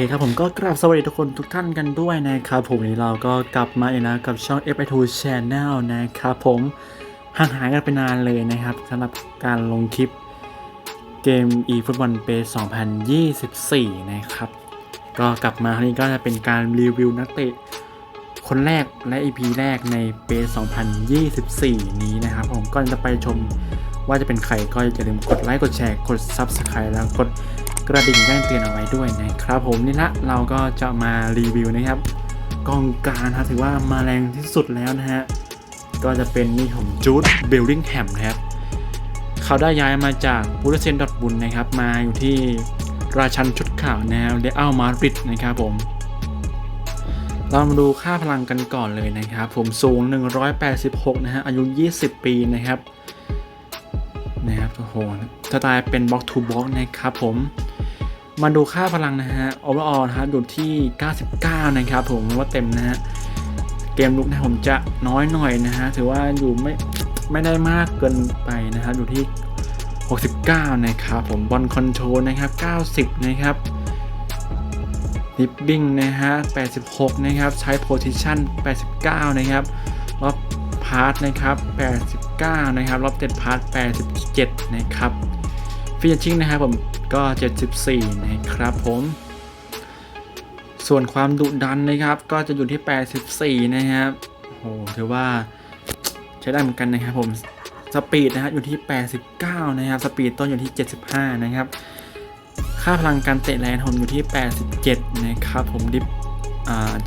โอเคครับผมก็กราบสวัสดีทุกคนทุกท่านกันด้วยนะครับผมวันนี้เราก็กลับมาอีกนะกับช่อง F2 Channel นะครับผมห่างหายกันไปนานเลยนะครับสำหรับการลงคลิปเกม e ฟุตบอลเป2024 นะครับ ก็กลับมาครั้งนี้ก็จะเป็นการรีวิวนักเตะคนแรกและ EP แรกในเป2024 นี้นะครับผมก่อนจะไปชมว่าจะเป็นใครก็อย่าลืมกดไลค์กดแชร์กด Subscribe แล้วกด กระดิ่งแจ้งเตือนเอาไว้ด้วยนะครับผมนี่ละเราก็จะมารีวิวนะครับกองการครับถือว่ามาแรงที่สุดแล้วนะฮะก็จะเป็นนี่ของจูดเบลลิงแฮมนะครับเขาได้ย้ายมาจากบูรเซนดอทบุนนะครับ มาอยู่ที่ราชันชุดข่าวแนวเดอัลมาริดนะครับผมเรามาดูค่าพลังกันก่อนเลยนะครับ ผมสูง 186 นะฮะ อายุ 20 ปีนะครับนะครับโอ้โหสไตล์เป็นบล็อกทูบล็อกนะครับผม มาดูค่าพลังนะฮะ overall นะครับอยู่ที่ 99 นะครับผมว่าเต็มนะฮะ เกมลุกนะผมจะน้อยหน่อยนะฮะ ถือว่าอยู่ไม่ไม่ได้มากเกินไปนะครับ อยู่ที่ 69 นะครับผมบอลคอนโทรลนะครับ 90 นะครับดิปบิ้งนะฮะ 86 นะครับ ใช้โพซิชัน89 นะครับรอบพาร์ทนะครับ 89 นะครับรอบเต็ดพาร์ท 87 นะครับฟิชชิ่งนะครับผม ก็ 74 นะครับผม ส่วนความดุดันนะครับ ก็จะอยู่ที่ 84 นะครับโหถือว่าใช้ได้เหมือนกันนะครับผม สปีดนะครับอยู่ที่ 89 นะครับ สปีดต้นอยู่ที่ 75 นะครับ ค่าพลังการเตะแรงผมอยู่ที่ 87 นะครับผมดิฟ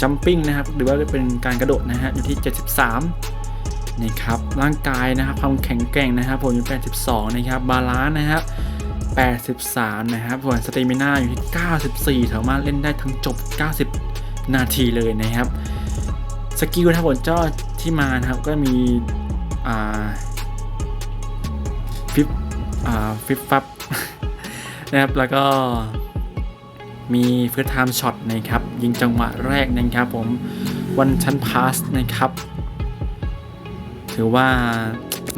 จัมปิ้งนะครับ หรือว่าเป็นการกระโดดนะฮะอยู่ที่ 73 นะครับ ร่างกายนะครับ ความแข็งแกร่งนะครับ ผมอยู่ 82 นะครับ บาลานซ์นะครับ 83 นะครับ ส่วนสเตมิน่าอยู่ที่ 94 สามารถเล่นได้ทั้งจบ 90 นาทีเลยนะครับ สกิลนะครับผมเจ้าที่มานะครับก็มีอ่าฟิปอ่าฟิปฟับนะครับ แล้วก็มีเฟิร์สไทม์ช็อตนะครับ ยิงจังหวะแรกนะครับผมวันชั้นพาสนะครับ ถือว่า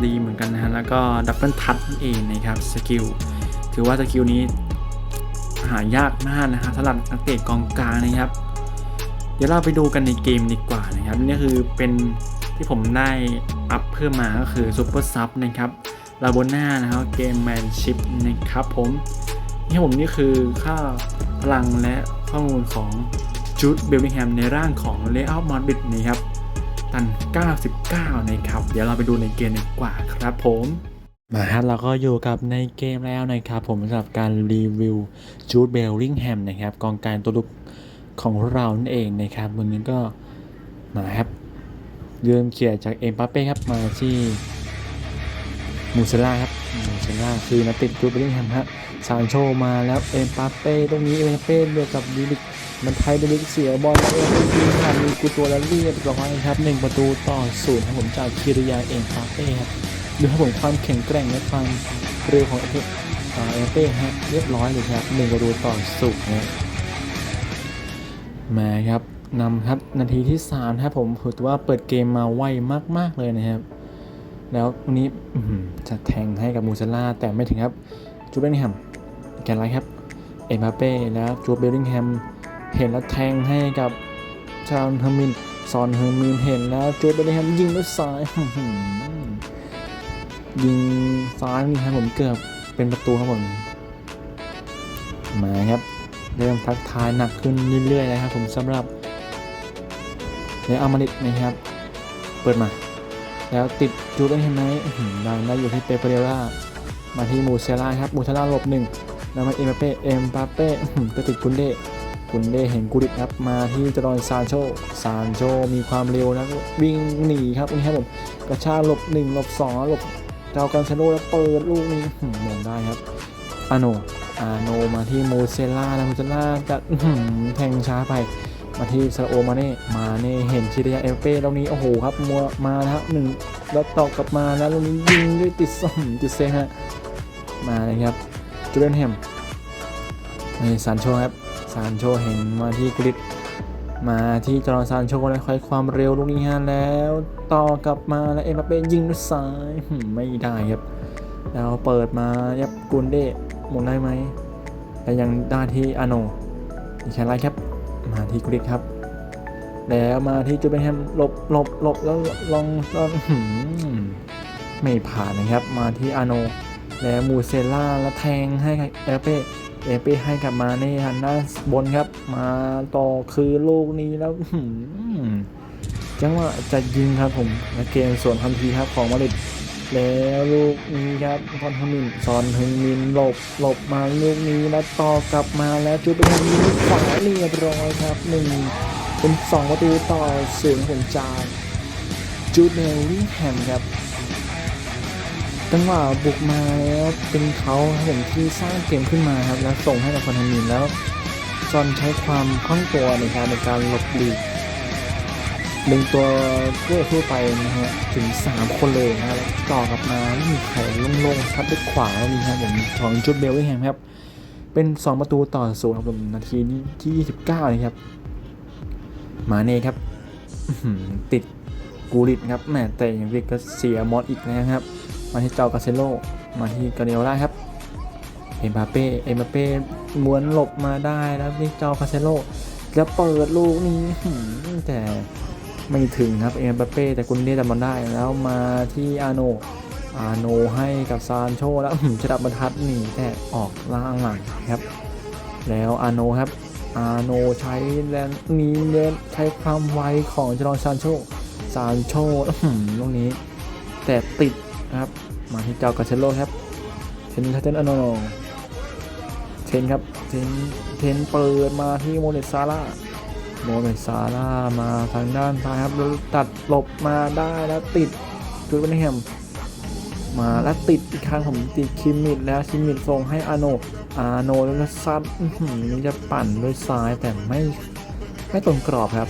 ดีเหมือนกันนะฮะแล้วก็ดับเบิลทัชนั่นเองนะครับสกิล ถือว่าสกิลนี้หายากมากนะครับสำหรับนักเตะกองกลางนะครับ เดี๋ยวเราไปดูกันในเกมดีกว่านะครับนี่คือเป็นที่ผมได้อัพเพิ่มมาก็คือซูเปอร์ซับนะครับลาโบน่านะครับเกมแมนชิพนะครับผมนี่ผมนี่คือค่าพลังและข้อมูลของจูดเบลลิงแฮมในร่างของเลอัลมอดบิดนะครับตัน 99 นะครับ เดี๋ยวเราไปดูในเกมดีกว่าครับผม มาครับเราก็อยู่กับในเกมแล้วนะครับ ผมสำหรับการรีวิวจูดเบลลิงแฮมนะครับกองการตัวลุกของเรานั่นเองนะครับวันนี้ก็มาครับเริ่มเขี่ยจากเอ็มปาเป้ครับมาที่มูเซล่าครับมูเซล่าคือนักติดจูดเบลลิงแฮมฮะซานโชมาแล้วเอ็มปาเป้ตรงนี้เอ็มปาเป้เลือกกับดิลิกมันไทยดิลิกเสียบอลแล้วเอ็มปาเป้ผ่านมีกูตัวแล้วเรียบร้อยครับหนึ่งประตูต่อศูนย์ครับผมจากคิริยาเอ็มปาเป้ครับ ดูครับผมความแข็งแกร่งและความเร็วของเอเปเอเป้ฮะเรียบร้อยเลยครับหนึ่งประตูต่อสุกนะมาครับนำครับนาทีที่3ครับผมถือว่าเปิดเกมมาไวมาก ๆ เลยนะครับ แล้ววันนี้จะแทงให้กับมูซาล่าแต่ไม่ถึงครับจูเบลลิงแฮมแกนไรครับ เอ็มบาเป้แล้วจูเบลลิงแฮมเห็นแล้วแทงให้กับชาลเฮอร์มินซอนเฮอร์มินเห็นแล้วจูเบลลิงแฮมยิงด้วยซ้าย ยิงซ้ายนี่ครับผมเกือบเป็นประตูครับผมมาครับเริ่มทักทายหนักขึ้นเรื่อยๆเลยครับผมสำหรับเนอามาริดนะครับ เปิดมา แล้วติดจูดได้เห็นไหมดังได้อยู่ที่เปเปเรล่ามาที่มูเซล่าครับมูเซล่าหลบหนึ่งแล้วมาเอ็มบัปเป้เอ็มบัปเป้อื้อหือก็ติดกุนเด้กุนเด้เห็นกูดิตครับ มาที่จรอนซานโชซานโชมีความเร็วนะวิ่งหนีครับนี่ครับผมกระชากหลบหนึ่งหลบสองหลบ เจ้ากันซาโนแล้วเปิดลูกนี้หืมมองได้ครับอาโนอาโนมาที่โมเซล่าแล้วโมเซล่าจะแทงช้าไป มาที่ซาโอมาเน่ มาเน่เห็นชิริยาเอลเป้ตรงนี้ โอ้โหครับมัวมานะครับหนึ่งแล้วตอกกลับมาแล้วลูกนี้ยิงด้วยติดซ่อมติดเซฮะ มาเลยครับจูเดนแฮมนี่ซานโชครับซานโชเห็นมาที่กริด มาที่จอร์ซานโชแล้วค่อยความเร็วลูกนี้ฮะแล้ว ต่อกลับมาแล้วเอ็มบัปเป้ยิงด้วยซ้ายไม่ได้ครับ แล้วเปิดมายับกุนเดหมุนได้ไหมแต่ยังได้ที่อาโนมีแค่ไรครับ มาที่กริดครับ แล้วมาที่จูเบนแฮมหลบหลบหลบแล้วลองลองไม่ผ่านนะครับ มาที่อาโน แล้วมูเซล่าแล้วแทงให้เอเป้ เอเป้ให้กลับมาในฮันด้าบนครับ มาต่อคือลูกนี้แล้วจังหวะจะยิงครับผมและเกมส่วนทันทีครับของมาริดแล้วลูกนี้ครับซอนฮึมินซอนฮึงมินหลบหลบมาลูกนี้แล้วต่อกลับมาแล้วจูเป็นยิงขวาเรียบร้อยครับหนึ่งเป็นสองประตูต่อศูนย์ผมจานจูดเนลลิงแฮมครับ จังหวะบุกมาแล้วเป็นเขาครับผมที่สร้างเกมขึ้นมาครับแล้วส่งให้กับคอนทามินแล้วจอนใช้ความคล่องตัวในการในการหลบหลีกดึงตัวด้วยทั่วไปนะฮะถึง 3 คนเลยนะครับแล้วต่อกลับมาไม่มีใครลงๆทัดด้วยขวาแล้วนี่ครับผมของจุดเบลวิงแฮมครับ เป็น 2 ประตูต่อศูนย์ครับผมนาทีที่ 29 นะครับ มาเน่ครับติดกูริดครับแหมแต่อย่างนี้ก็เสียมอสอีกแล้วครับ มาที่เจ้ากาเซโลมาที่กาเนโอล่าครับเอ็มบาเป้เอ็มบาเป้ม้วนหลบมาได้แล้วนี่เจ้ากาเซโลแล้วเปิดลูกนี้แต่ไม่ถึงครับเอ็มบาเป้แต่กุนเล่จำมันได้แล้วมาที่อาโนอาโนให้กับซานโชแล้วหืมจะดับบรรทัดหนีแต่ออกล่างหลังครับ แล้วอาโนครับอาโนใช้แรงนี้เน้นใช้ความไวของจอรอนซานโชซานโชหืมลูกนี้ แต่ติด นะครับ มาที่เจ้ากาเชโลครับ เทนเทนอโนโนเทนครับ เทน เทนเปิดมาที่โมเนซาร่าโมเนซาร่ามาทางด้านซ้ายครับแล้วตัดหลบมาได้แล้วติดจุดวันแฮมมาแล้วติดอีกครั้งผมติดคิมมิดแล้วคิมมิดส่งให้อาโนอาโนแล้วซัดนี่จะปั่นด้วยซ้ายแต่ไม่ไม่ตรงกรอบครับ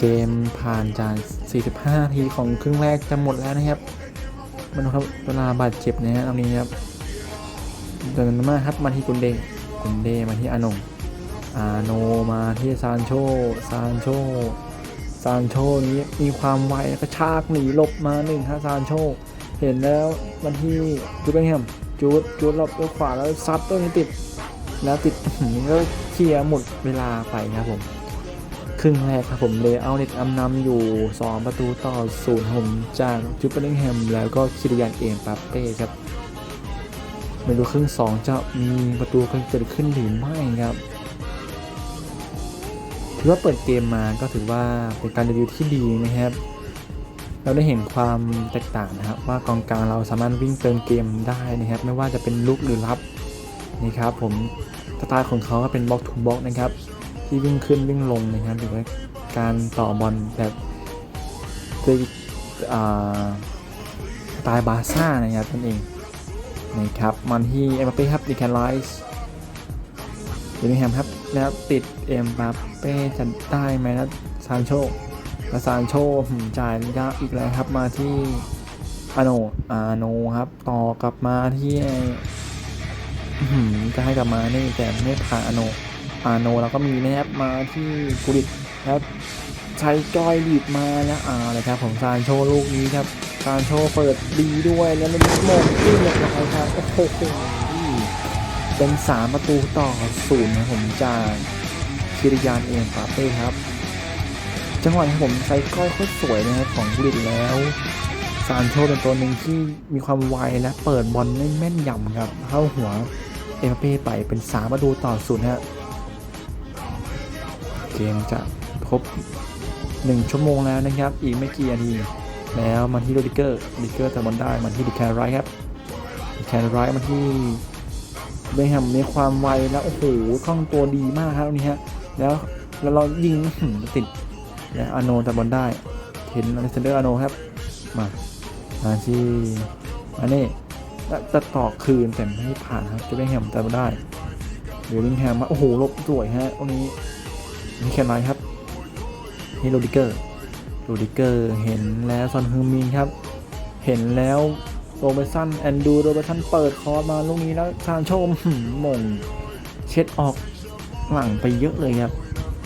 เกมผ่านจาก 45 นาทีของครึ่งแรกจะหมดแล้วนะครับ มันครับเวลาบาดเจ็บนะฮะตรงนี้ครับเดินมาครับมาที่กุนเดกุนเดมาที่อาโนอาโนมาที่ซานโชซานโชซานโชนี้มีความไวกระชากหนีหลบมาหนึ่งฮะซานโชเห็นแล้วมันที่จูดเบงแฮมจูดจูดหลบด้วยขวาแล้วซัดตัวนี้ติด แล้วติดอื้อหือก็เคลียร์หมดเวลาไปครับผม ครึ่งแรกครับผมเลเอาเน็ตอำนำอยู่ 2 ประตูต่อศูนย์ผมจากจูเปอร์ลิงแฮมแล้วก็คิริยานเอมปาเป้ครับไม่รู้ครึ่ง 2 จะมีประตูเกิดขึ้นหรือไม่ครับถือว่าเปิดเกมมาก็ถือว่าเป็นการรีวิวที่ดีนะครับ เราได้เห็นความแตกต่างนะครับ ว่ากองกลางเราสามารถวิ่งเติมเกมได้นะครับ ไม่ว่าจะเป็นลุกหรือรับนี่ครับผมสไตล์ของเขาก็เป็นบล็อกทูบล็อกนะครับ ที่วิ่งขึ้นวิ่งลงนะครับหรือว่าการต่อบอลแบบคืออ่าสไตล์บาซ่านะครับนั่นเองนะครับมันที่เอ็มบัปเป้ครับดีแคนไลส์เดมิแฮมครับแล้วติดเอ็มบัปเป้จะได้ไหมนะซานโชแล้วซานโชจ่ายยากอีกแล้วครับมาที่อาโนอาโนครับ ต่อกลับมาที่ไอ้อื้อหือจะให้กลับมานี่แต่ไม่ผ่านอาโน อาโนแล้วก็มีนะครับมาที่กุริตครับใช้จอยลีดมาแล้วอ่าเลยครับผมซานโชลูกนี้ครับซานโชเปิดดีด้วยแล้วมันโมงที่เรียบร้อยครับโอ้โหเป็นสามประตูต่อศูนย์นะผมจากคิริยานเองปาเป้ครับ จังหวะที่ผมใช้ก้อยโคตรสวยนะครับของกุริตแล้วซานโชเป็นตัวหนึ่งที่มีความไวและเปิดบอลได้แม่นยำครับเข้าหัวเอ็มเป้ไปเป็นสามประตูต่อศูนย์ฮะ มจะครบ 1 ชั่วโมงแล้วนะครับ อีกไม่กี่นาทีแล้วมาที่โรดิเกอร์ดิเกอร์แต่บอลได้มาที่ดิแคนไรครับดิแคนไรท์มาที่เบคแฮมมีความไวแล้วโอ้โหคล่องตัวดีมากครับนี้ฮะแล้วแล้วเรายิงติดแล้วอโนแต่บอลได้เห็นอเล็กซานเดอร์อโนครับมามาที่อันนี้จะต่อคืนแต่ไม่ผ่านครับจะเบคแฮมแต่บอลได้เวลลิงแฮมมาโอ้โหลบสวยฮะตรงนี้ นี่แค่ไหนครับนี่โรดิเกอร์โรดิเกอร์เห็นแล้วซอนฮึงมินครับ เห็นแล้วโรเบร์สันแอนดูโรเบร์สันเปิดคอร์สมาลูกนี้แล้วซานโชมมงเช็ดออกหลังไปเยอะเลยครับ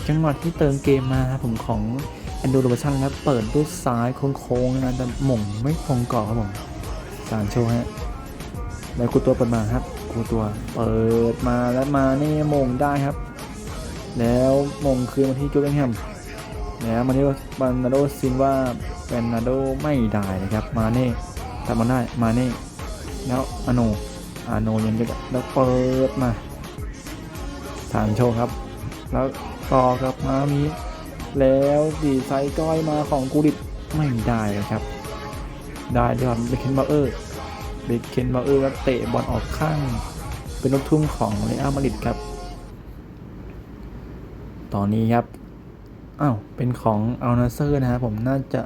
จังหวะที่เติมเกมมาครับผมของแอนดูโรเบร์สันครับเปิดด้วยซ้ายโค้งๆนะแต่มงไม่พงกรอครับผมซานโชฮะแล้วกูตัวเปิดมาครับกูกูตัวเปิดมาแล้วมาเน่มงได้ครับ แล้วมงคืนมาที่จูเบงแฮมแล้วมาที่บานาโดซินว่าเบนนาโดไม่ได้นะครับ มาเน่ทำมันได้มาเน่แล้วอโนอาโนยังจะแล้วเปิดมาสานโชครับ แล้วต่อกับมามีแล้วดีไซน์ก้อยมาของกูดิตไม่ได้เลยครับ ได้ด้วยครับเบคเคนบาเออร์เบคเคนบาเออร์เตะบอลออกข้าง เป็นลูกทุ่งของเรอัลมาดริดครับ ตอนนี้ครับอ้าวเป็นของอัลนาเซอร์นะครับผมน่าจะ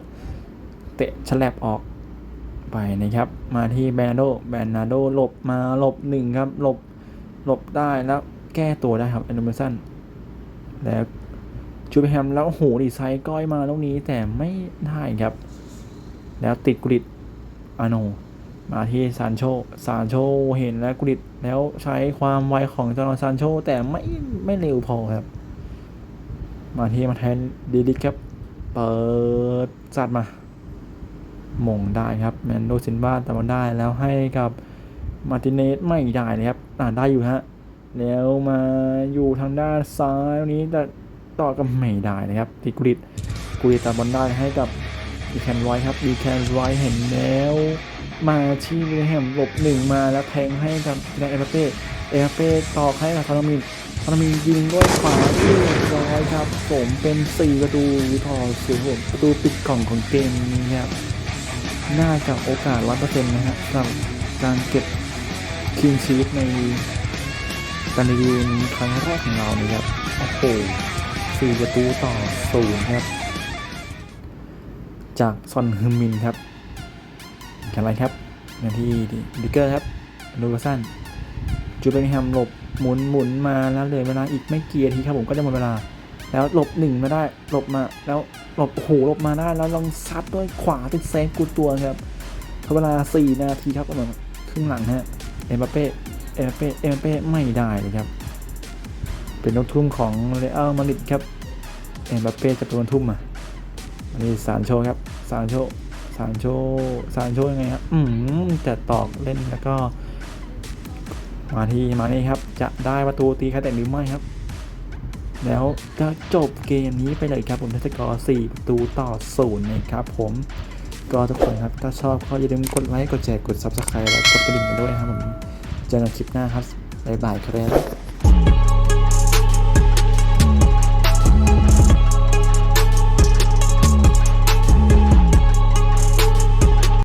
เตะฉลับออกไปนะครับ มาที่แบนโดแบนนาโดหลบมาหลบหนึ่งครับหลบหลบได้แล้วแก้ตัวได้ครับแอนดอร์สันแล้วจูเบแฮมแล้วโอ้โหดีไซน์ก้อยมาลูกนี้แต่ไม่ได้ครับ แล้วติดกริดอาโน มาที่ซานโชซานโชเห็นแล้วกริดแล้วใช้ความไวของจอร์นซานโชแต่ไม่ไม่เร็วพอครับ มาที่มาแทนดีดิกครับ เปิดจัดมา มงได้ครับแมนโดซินบ้าแต่มาได้แล้วให้กับมาติเนสไม่ได้เลยครับ อ่าได้อยู่ฮะ แล้วมาอยู่ทางด้านซ้ายวันนี้แต่ต่อกับไม่ได้นะครับติกริดกริดตัดบอลได้ให้กับดีแคนไวครับดีแคนไวเห็นแล้ว มาที่วิลแฮมหลบหนึ่งมาแล้วแทงให้กับเอเอเป้เอเป้ต่อให้กับทารามิน ทารามินยิงด้วยขวาเรียบร้อยครับ ผมเป็น 4 ประตูต่อศูนย์ผมประตูปิดกล่องของเกมนี้ครับน่าจะโอกาสร้อยเปอร์เซ็นต์นะฮะสำหรับการเก็บคิงชีวิตในการรีวิวนี้ครั้งแรกของเรานี่ครับโอ้โหสี่ประตูต่อศูนย์ครับ จากซอนฮึมินครับกันไรครับนาทีดิกเกอร์ครับลูกาสัน จูเบนแฮมหลบหมุนหมุนมาแล้วเลือเวลาอีกไม่กี่นาทีครับผมก็จะหมดเวลา แล้วหลบหนึ่งมาได้หลบมาแล้วหลบโอ้โหหลบมาได้แล้วลองซัดด้วยขวาติดเซฟกูตัวครับทำเวลา 4 นาทีครับประมาณครึ่งหลังฮะเอ็มบัปเป้เอ็มบัปเป้เอ็มบัปเป้ไม่ได้เลยครับ เป็นลูกทุ่มของเรอัลมาดริดครับเอ็มบัปเป้จะเป็นคนทุ่มอะอันนี้ซานโชครับซานโชซานโชซานโชยังไงครับอืมจะตอกเล่นแล้วก็ มาที่มานี่ครับ จะได้ประตูตีคาแต่หรือไม่ครับ แล้วจะจบเกมนี้ไปเลยครับผมทัศกอร์4ประตูต่อศูนย์นะครับผมก็ทุกคนครับ ถ้าชอบก็อย่าลืมกดไลค์ กดแชร์ กด Subscribe แล้วกดกระดิ่งกันด้วยนะครับผม เจอกันคลิปหน้าครับ บ๊ายบายครับ